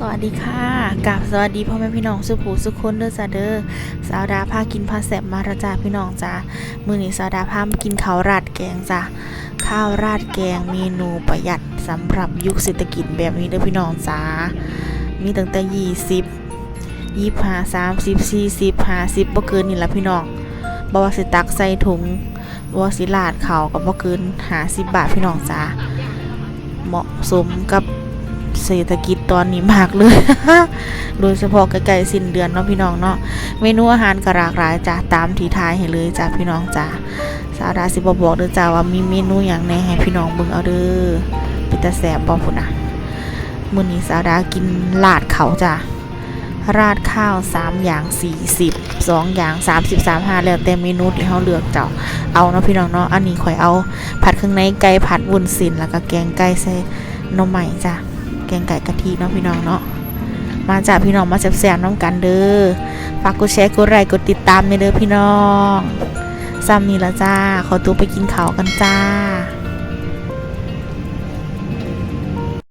สวัสดีค่ะกับสวัสดีพ่อแม่พี่น้องสุภูสุคนเด้อจ้าเด้อสาวดาพากินพาแสบมาระจ้าพี่น้องจ้ามื้อนี้สาวดาพามากินข้าวราดแกงจ้าข้าวราดแกงเมนูประหยัดสำหรับยุคเศรษฐกิจแบบนี้เด้อพี่น้องจ้ามีตั้งแต่20 25 30 40 50บ่เกินนี่ละพี่น้องบ่ว่าสิตักใส่ถุงบ่ว่าสิลาดเขาก็บ่เกิน50บาทพี่น้องจ้าเหมาะสมกับ เศรษฐกิจตอนนี้มากเลย โดยเฉพาะใกล้ๆสิ้นเดือนเนาะพี่น้องเนาะ เมนูอาหารก็หลากหลายจ้ะตามที่ทายให้เลยจ้ะพี่น้องจ้ะสาวดาสิบบอกเด้อจ้าว่ามีเมนูอย่างแน่ให้พี่น้องเบิ่งเอาเด้อเป็นตาแสบบ่พุ่นน่ะมื้อนี้สาวดากินลาดเขาจ้ะราดข้าว 3 อย่าง 40 2 อย่าง30 35 แล้วแต่เมนูที่เฮาเลือกเจ้าเอาเนาะพี่น้องเนาะอันนี้ข่อยเอา ผัดเครื่องในไก่ผัดวุ้นส้นแล้วก็แกงไก่ใส่น่อไม้จ้ะ แกงไก่กะทิเนาะพี่น้องเนาะมาจากพี่น้องมาแซ่บๆน้องกันเด้อฝากกดแชร์กดไลค์กดติดตามในเด้อพี่น้องซ้ำนี่ละจ้าขอตัวไปกินข้าวกันจ้า